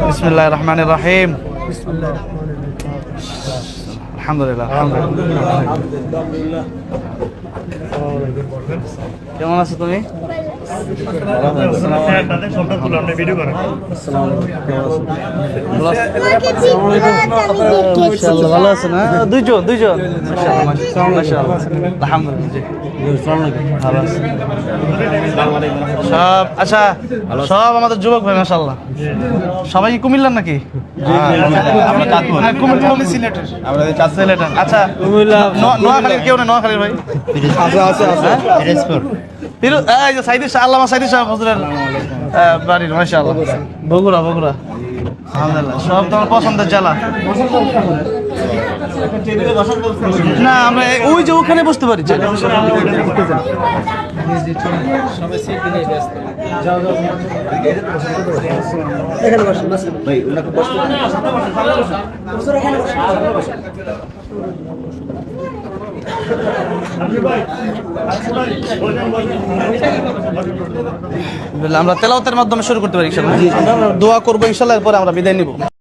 বিসমিল্লাহ রহমান রাহিম আলহামদুলিল্লাহ আলহামদুলিল্লাহ কেমন আছো তুমি না। সব আচ্ছা সব আমাদের যুবক ভাই মাশাআল্লাহ সবাই কুমিল্লার নাকি। হ্যাঁ, আচ্ছা ন- নোয়াখালীর কেউ নেই নোয়াখালীর ভাই ফিরো- এই যে সাইদি শাহ আল্লামা সাইদি শাহ আহ, বাড়ির মাশাআল্লাহ। বগুড়া বগুড়া। আলহামদুলিল্লাহ সব তোমার পছন্দের জেলা না আমরা ওই যে ওখানে বসতে পারি যান। আমরা তেলাওতের মাধ্যমে শুরু করতে পারি দোয়া করব ইনশাল্লাহ এরপরে আমরা বিদায় নিব।